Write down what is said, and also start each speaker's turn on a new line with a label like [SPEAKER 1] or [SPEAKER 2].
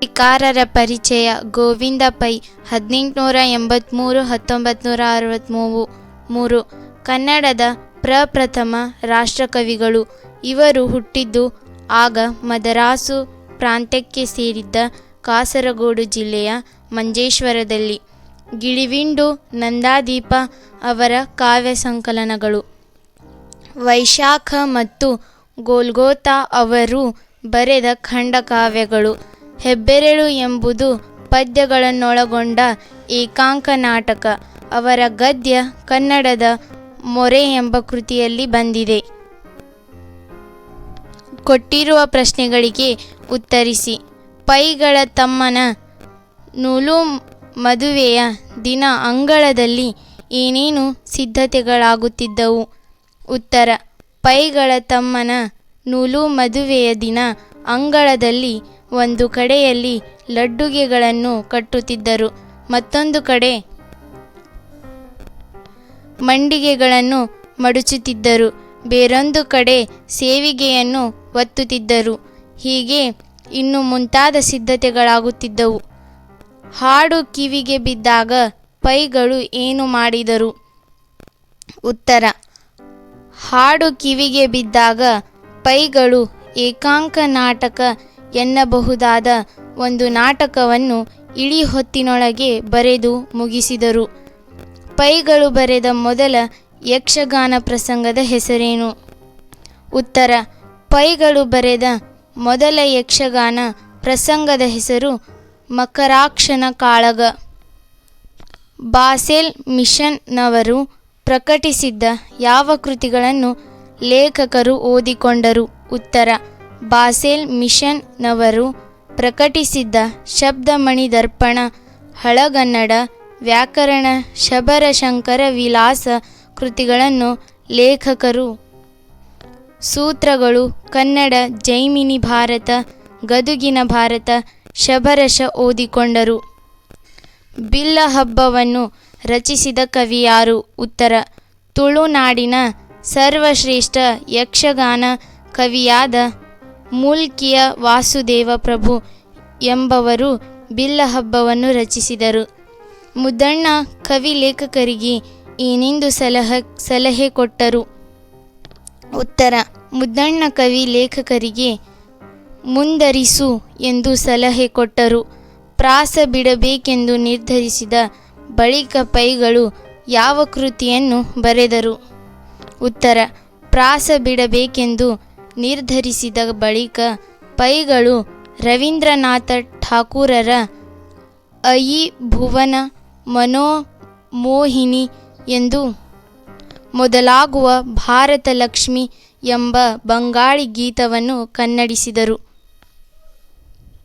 [SPEAKER 1] ಕೃತಿಕಾರರ ಪರಿಚಯ ಗೋವಿಂದ ಪೈ, ಹದಿನೆಂಟುನೂರ ಎಂಬತ್ತ್ಮೂರು ಹತ್ತೊಂಬತ್ತು ನೂರ ಅರವತ್ತ್ಮೂರು ಮೂರು ಕನ್ನಡದ ಪ್ರಪ್ರಥಮ ರಾಷ್ಟ್ರಕವಿಗಳು ಇವರು ಹುಟ್ಟಿದ್ದು ಆಗ ಮದರಾಸು ಪ್ರಾಂತ್ಯಕ್ಕೆ ಸೇರಿದ್ದ ಕಾಸರಗೋಡು ಜಿಲ್ಲೆಯ ಮಂಜೇಶ್ವರದಲ್ಲಿ. ಗಿಳಿವಿಂಡು ನಂದಾದೀಪ ಅವರ ಕಾವ್ಯ ಸಂಕಲನಗಳು. ವೈಶಾಖ ಮತ್ತು ಗೋಲ್ಗೋತಾ ಅವರು ಬರೆದ ಖಂಡಕಾವ್ಯಗಳು ಹೆಬ್ಬೆರಳು ಎಂಬುದು ಪದ್ಯಗಳನ್ನೊಳಗೊಂಡ ಏಕಾಂಕ ನಾಟಕ. ಅವರ ಗದ್ಯ ಕನ್ನಡದ ಮೊರೆ ಎಂಬ ಕೃತಿಯಲ್ಲಿ ಬಂದಿದೆ. ಕೊಟ್ಟಿರುವ ಪ್ರಶ್ನೆಗಳಿಗೆ ಉತ್ತರಿಸಿ. ಪೈಗಳ ತಮ್ಮನ ನೂಲು ಮದುವೆಯ ದಿನ ಅಂಗಳದಲ್ಲಿ ಏನೇನು ಸಿದ್ಧತೆಗಳಾಗುತ್ತಿದ್ದವು? ಉತ್ತರ. ಪೈಗಳ ತಮ್ಮನ ನೂಲು ಮದುವೆಯ ದಿನ ಅಂಗಳದಲ್ಲಿ ಒಂದು ಕಡೆಯಲ್ಲಿ ಲಡ್ಡುಗೆಗಳನ್ನು ಕಟ್ಟುತ್ತಿದ್ದರು, ಮತ್ತೊಂದು ಕಡೆ ಮಂಡಿಗೆಗಳನ್ನು ಮಡುಚುತ್ತಿದ್ದರು, ಬೇರೊಂದು ಕಡೆ ಸೇವಿಗೆಯನ್ನು ಒತ್ತುತ್ತಿದ್ದರು. ಹೀಗೆ ಇನ್ನು ಮುಂತಾದ ಸಿದ್ಧತೆಗಳಾಗುತ್ತಿದ್ದವು. ಹಾಡು ಕಿವಿಗೆ ಬಿದ್ದಾಗ ಪೈಗಳು ಏನು ಮಾಡಿದರು? ಉತ್ತರ, ಹಾಡು ಕಿವಿಗೆ ಬಿದ್ದಾಗ ಪೈಗಳು ಏಕಾಂಕ ನಾಟಕ ಎನ್ನಬಹುದಾದ ಒಂದು ನಾಟಕವನ್ನು ಇಳಿ ಹೊತ್ತಿನೊಳಗೆ ಬರೆದು ಮುಗಿಸಿದರು. ಪೈಗಳು ಬರೆದ ಮೊದಲ ಯಕ್ಷಗಾನ ಪ್ರಸಂಗದ ಹೆಸರೇನು? ಉತ್ತರ, ಪೈಗಳು ಬರೆದ ಮೊದಲ ಯಕ್ಷಗಾನ ಪ್ರಸಂಗದ ಹೆಸರು ಮಕರಾಕ್ಷನ ಕಾಳಗ. ಬಾಸೆಲ್ ಮಿಷನ್ನವರು ಪ್ರಕಟಿಸಿದ್ದ ಯಾವ ಕೃತಿಗಳನ್ನು ಲೇಖಕರು ಓದಿಕೊಂಡರು? ಉತ್ತರ ಬಾಸೆಲ್ ಮಿಷನ್ನವರು ಪ್ರಕಟಿಸಿದ್ದ ಶಬ್ದಮಣಿ ದರ್ಪಣ ಹಳಗನ್ನಡ ವ್ಯಾಕರಣ, ಶಬರಶಂಕರ ವಿಲಾಸ ಕೃತಿಗಳನ್ನು ಲೇಖಕರು. ಸೂತ್ರಗಳು ಕನ್ನಡ, ಜೈಮಿನಿ ಭಾರತ, ಗದುಗಿನ ಭಾರತ, ಶಬರಶ ಓದಿಕೊಂಡರು. ಬಿಲ್ಲ ಹಬ್ಬವನ್ನು ರಚಿಸಿದ ಕವಿ ಯಾರು? ಉತ್ತರ, ತುಳುನಾಡಿನ ಸರ್ವಶ್ರೇಷ್ಠ ಯಕ್ಷಗಾನ ಕವಿಯಾದ ಮೂಲ್ಕಿಯ ವಾಸುದೇವ ಪ್ರಭು ಎಂಬವರು ಬಿಲ್ಲ ಹಬ್ಬವನ್ನು ರಚಿಸಿದರು. ಮುದ್ದಣ್ಣ ಕವಿ ಲೇಖಕರಿಗೆ ಏನೆಂದು ಸಲಹ, ಸಲಹೆ ಕೊಟ್ಟರು. ಉತ್ತರ ಮುದ್ದಣ್ಣ ಕವಿ ಲೇಖಕರಿಗೆ ಮುಂದರಿಸು ಎಂದು ಸಲಹೆ ಕೊಟ್ಟರು. ಪ್ರಾಸ ಬಿಡಬೇಕೆಂದು ನಿರ್ಧರಿಸಿದ ಬಳಿಕ ಪೈಗಳು ಯಾವ ಕೃತಿಯನ್ನು ಬರೆದರು. ಉತ್ತರ, ಪ್ರಾಸ ಬಿಡಬೇಕೆಂದು ನಿರ್ಧರಿಸಿದ ಬಳಿಕ ಪೈಗಳು ರವೀಂದ್ರನಾಥ ಠಾಕೂರರ ಅಯಿ ಭುವನ ಮನೋಮೋಹಿನಿ ಎಂದು ಮೊದಲಾಗುವ ಭಾರತ ಲಕ್ಷ್ಮಿ ಎಂಬ ಬಂಗಾಳಿ ಗೀತವನ್ನು ಕನ್ನಡಿಸಿದರು.